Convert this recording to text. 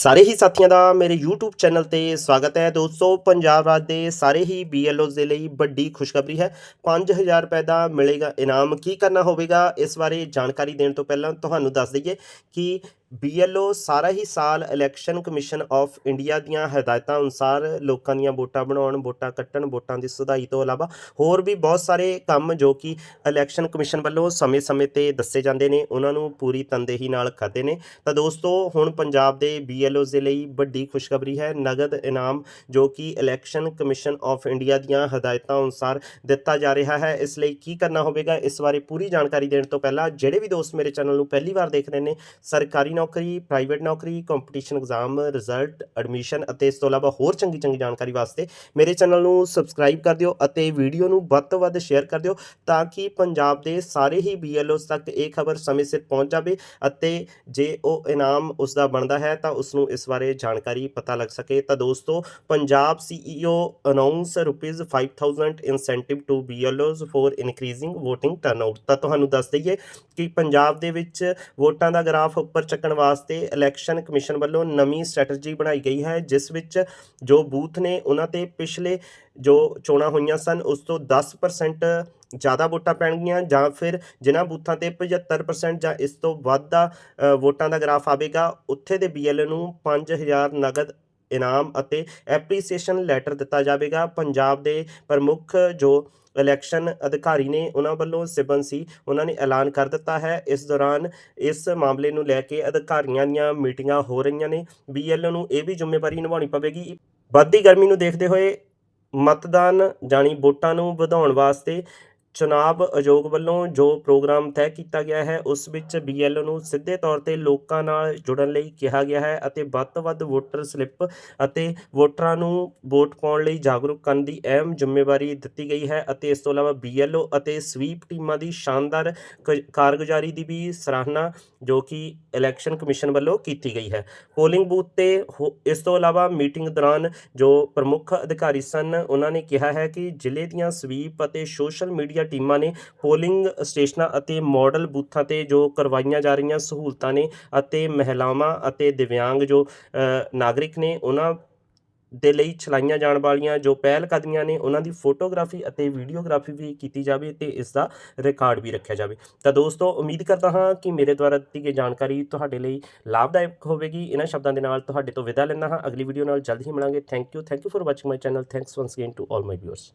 ਸਾਰੇ ਹੀ ਸਾਥੀਆਂ ਦਾ ਮੇਰੇ YouTube ਚੈਨਲ ਤੇ ਸਵਾਗਤ ਹੈ। ਦੋਸਤੋ, ਪੰਜਾਬ ਰਾਜ ਦੇ ਸਾਰੇ ਹੀ BLOs ਦੇ ਲਈ ਵੱਡੀ ਖੁਸ਼ਖਬਰੀ ਹੈ। 5000 ਰੁਪਏ ਦਾ ਮਿਲੇਗਾ ਇਨਾਮ। ਕੀ ਕਰਨਾ ਹੋਵੇਗਾ? ਇਸ ਬਾਰੇ ਜਾਣਕਾਰੀ ਦੇਣ ਤੋਂ ਪਹਿਲਾਂ ਤੁਹਾਨੂੰ ਦੱਸ ਦਈਏ ਕਿ BLO ਸਾਰਾ ਹੀ ਸਾਲ ਇਲੈਕਸ਼ਨ ਕਮਿਸ਼ਨ ਆਫ ਇੰਡੀਆ ਦੀਆਂ ਹਦਾਇਤਾਂ ਅਨੁਸਾਰ ਲੋਕਾਂ ਦੀਆਂ ਵੋਟਾਂ ਬਣਾਉਣ, ਵੋਟਾਂ ਕੱਟਣ, ਵੋਟਾਂ ਦੀ ਸੁਧਾਈ ਤੋਂ ਇਲਾਵਾ ਹੋਰ ਵੀ ਬਹੁਤ ਸਾਰੇ ਕੰਮ ਜੋ ਕਿ ਇਲੈਕਸ਼ਨ ਕਮਿਸ਼ਨ ਵੱਲੋਂ ਸਮੇਂ-ਸਮੇਂ ਤੇ ਦੱਸੇ ਜਾਂਦੇ ਨੇ, ਉਹਨਾਂ ਨੂੰ ਪੂਰੀ ਤਨਦੇਹੀ ਨਾਲ ਕਰਦੇ ਨੇ। ਤਾਂ ਦੋਸਤੋ, ਹੁਣ ਪੰਜਾਬ ਦੇ BLOs ਦੇ ਲਈ ਵੱਡੀ ਖੁਸ਼ਖਬਰੀ ਹੈ। ਨਗਦ ਇਨਾਮ ਜੋ ਕਿ ਇਲੈਕਸ਼ਨ ਕਮਿਸ਼ਨ ਆਫ ਇੰਡੀਆ ਦੀਆਂ ਹਦਾਇਤਾਂ ਅਨੁਸਾਰ ਦਿੱਤਾ ਜਾ ਰਿਹਾ ਹੈ। ਇਸ ਲਈ ਕੀ ਕਰਨਾ ਹੋਵੇਗਾ? ਇਸ ਬਾਰੇ ਪੂਰੀ ਜਾਣਕਾਰੀ ਦੇਣ ਤੋਂ ਪਹਿਲਾਂ ਜਿਹੜੇ ਵੀ ਦੋਸਤ ਮੇਰੇ ਚੈਨਲ ਨੂੰ ਪਹਿਲੀ ਵਾਰ ਦੇਖ ਰਹੇ ਨੇ, ਸਰਕਾਰੀ ਨੌਕਰੀ ਪ੍ਰਾਈਵੇਟ ਨੌਕਰੀ ਕੰਪੀਟੀਸ਼ਨ ਐਗਜ਼ਾਮ ਰਿਜ਼ਲਟ ਐਡਮਿਸ਼ਨ ਅਤੇ ਇਸ ਤੋਂ ਇਲਾਵਾ ਹੋਰ ਚੰਗੀ ਚੰਗੀ ਜਾਣਕਾਰੀ ਵਾਸਤੇ ਮੇਰੇ ਚੈਨਲ ਨੂੰ ਸਬਸਕ੍ਰਾਈਬ ਕਰ ਦਿਓ ਅਤੇ ਵੀਡੀਓ ਨੂੰ ਵੱਧ ਤੋਂ ਵੱਧ ਸ਼ੇਅਰ ਕਰ ਦਿਓ ਤਾਂ ਕਿ ਪੰਜਾਬ ਦੇ ਸਾਰੇ ਹੀ BLOs ਤੱਕ ਇਹ ਖਬਰ ਸਮੇਂ ਸਿਰ ਪਹੁੰਚ ਜਾਵੇ ਅਤੇ ਜੇ ਉਹ ਇਨਾਮ ਉਸ ਦਾ ਬਣਦਾ ਹੈ ਤਾਂ ਉਸ ਨੂੰ ਇਸ ਬਾਰੇ ਜਾਣਕਾਰੀ ਪਤਾ ਲੱਗ ਸਕੇ। ਤਾਂ ਦੋਸਤੋ, Punjab CEO announce rupees 5000 incentive to BLOs for increasing VOTING turnout ਤਾਂ ਤੁਹਾਨੂੰ ਦੱਸ ਦਈਏ ਕਿ ਪੰਜਾਬ ਦੇ ਵਿੱਚ ਵੋਟਾਂ ਦਾ ਗ੍ਰਾਫ ਉੱਪਰ ਚੱਕਣ ਵਾਸਤੇ ਇਲੈਕਸ਼ਨ ਕਮਿਸ਼ਨ ਵੱਲੋਂ ਨਵੀਂ ਸਟ੍ਰੈਟਜੀ ਬਣਾਈ ਗਈ ਹੈ, ਜਿਸ ਵਿੱਚ ਜੋ ਬੂਥ ਨੇ ਉਹਨਾਂ ਤੇ ਪਿਛਲੇ ਜੋ ਚੋਣਾਂ ਹੋਈਆਂ ਸਨ, ਉਸ ਤੋਂ 10% ਜ਼ਿਆਦਾ ਵੋਟਾਂ ਪੈਣਗੀਆਂ ਜਾਂ ਫਿਰ ਜਿਨ੍ਹਾਂ ਬੂਥਾਂ ਤੇ 75% ਜਾਂ ਇਸ ਤੋਂ ਵੱਧ ਦਾ ਵੋਟਾਂ ਦਾ ਗ੍ਰਾਫ ਆਵੇਗਾ, ਉੱਥੇ ਦੇ BLO ਨੂੰ 5000 ਨਗਦ ਇਨਾਮ ਅਤੇ ਐਪਰੀਸੀਏਸ਼ਨ ਲੈਟਰ ਦਿੱਤਾ ਜਾਵੇਗਾ। ਪੰਜਾਬ ਦੇ ਪ੍ਰਮੁੱਖ ਜੋ ਇਲੈਕਸ਼ਨ ਅਧਿਕਾਰੀ ਨੇ ਉਹਨਾਂ ਵੱਲੋਂ ਸਿਬਨ ਸੀ, ਉਹਨਾਂ ਨੇ ਐਲਾਨ ਕਰ ਦਿੱਤਾ ਹੈ। ਇਸ ਦੌਰਾਨ ਇਸ ਮਾਮਲੇ ਨੂੰ ਲੈ ਕੇ ਅਧਿਕਾਰੀਆਂ ਦੀਆਂ ਮੀਟਿੰਗਾਂ ਹੋ ਰਹੀਆਂ ਨੇ। BLO ਨੂੰ ਇਹ ਵੀ ਜ਼ਿੰਮੇਵਾਰੀ ਨਿਭਾਉਣੀ ਪਵੇਗੀ। ਵੱਧਦੀ ਗਰਮੀ ਨੂੰ ਦੇਖਦੇ ਹੋਏ ਮਤਦਾਨ ਜਾਣੀ ਵੋਟਾਂ ਨੂੰ ਵਧਾਉਣ ਵਾਸਤੇ ਚੁਣਾਵ ਆਯੋਗ ਵੱਲੋਂ ਜੋ ਪ੍ਰੋਗਰਾਮ ਤੈਅ ਕੀਤਾ ਗਿਆ ਹੈ, ਉਸ ਵਿੱਚ BLO ਨੂੰ ਸਿੱਧੇ ਤੌਰ ਤੇ ਲੋਕਾਂ ਨਾਲ ਜੁੜਨ ਲਈ ਕਿਹਾ ਗਿਆ ਹੈ ਅਤੇ ਵੱਧ ਤੋਂ ਵੱਧ ਵੋਟਰ ਸਲਿੱਪ ਅਤੇ ਵੋਟਰਾਂ ਨੂੰ ਵੋਟ ਪਾਉਣ ਲਈ ਜਾਗਰੂਕ ਕਰਨ ਦੀ ਅਹਿਮ ਜ਼ਿੰਮੇਵਾਰੀ ਦਿੱਤੀ ਗਈ ਹੈ ਅਤੇ ਇਸ ਤੋਂ ਇਲਾਵਾ BLO ਅਤੇ ਸਵੀਪ ਟੀਮਾਂ ਦੀ ਸ਼ਾਨਦਾਰ ਕ- ਕਾਰਗੁਜ਼ਾਰੀ ਦੀ ਵੀ ਸਰਾਹਨਾ ਜੋ ਕਿ ਇਲੈਕਸ਼ਨ ਕਮਿਸ਼ਨ ਵੱਲੋਂ ਕੀਤੀ ਗਈ ਹੈ। ਪੋਲਿੰਗ ਬੂਥ ਤੇ ਹੋ- ਇਸ ਤੋਂ ਇਲਾਵਾ ਮੀਟਿੰਗ ਦੌਰਾਨ ਜੋ ਪ੍ਰਮੁੱਖ ਅਧਿਕਾਰੀ ਸਨ, ਉਹਨਾਂ ਨੇ ਕਿਹਾ ਹੈ ਕਿ ਜ਼ਿਲ੍ਹੇ ਦੀਆਂ ਸਵੀਪ ਅਤੇ ਸੋਸ਼ਲ ਮੀਡੀਆ ਟੀਮਾਂ ਨੇ ਪੋਲਿੰਗ ਸਟੇਸ਼ਨਾਂ ਅਤੇ ਮਾਡਲ ਬੂਥਾਂ ਤੇ ਜੋ ਕਰਵਾਈਆਂ ਜਾ ਰਹੀਆਂ ਸਹੂਲਤਾਂ ਨੇ ਅਤੇ ਮਹਿਲਾਵਾਂ ਅਤੇ ਦਿਵਿਆਂਗ ਜੋ ਨਾਗਰਿਕ ਨੇ ਉਹਨਾਂ ਦੇ ਲਈ ਚਲਾਈਆਂ ਜਾਣ ਵਾਲੀਆਂ ਜੋ ਪਹਿਲ ਕਦਮੀਆਂ ਨੇ ਉਹਨਾਂ ਦੀ ਫੋਟੋਗ੍ਰਾਫੀ ਅਤੇ ਵੀਡੀਓਗ੍ਰਾਫੀ ਵੀ ਕੀਤੀ ਜਾਵੇ ਤੇ ਇਸ ਦਾ ਰਿਕਾਰਡ ਵੀ ਰੱਖਿਆ ਜਾਵੇ। ਤਾਂ ਦੋਸਤੋ, ਉਮੀਦ ਕਰਦਾ ਹਾਂ ਕਿ ਮੇਰੇ ਦੁਆਰਾ ਦਿੱਤੀ ਗਈ ਜਾਣਕਾਰੀ ਤੁਹਾਡੇ ਲਈ ਲਾਭਦਾਇਕ ਹੋਵੇਗੀ। ਇਹਨਾਂ ਸ਼ਬਦਾਂ ਦੇ ਨਾਲ ਤੁਹਾਡੇ ਤੋਂ ਵਿਦਾ ਲੈਂਦਾ ਹਾਂ। ਅਗਲੀ ਵੀਡੀਓ ਨਾਲ ਜਲਦ ਹੀ ਮਿਲਾਂਗੇ। Thank you thank you for watching my channel thanks once again to all my viewers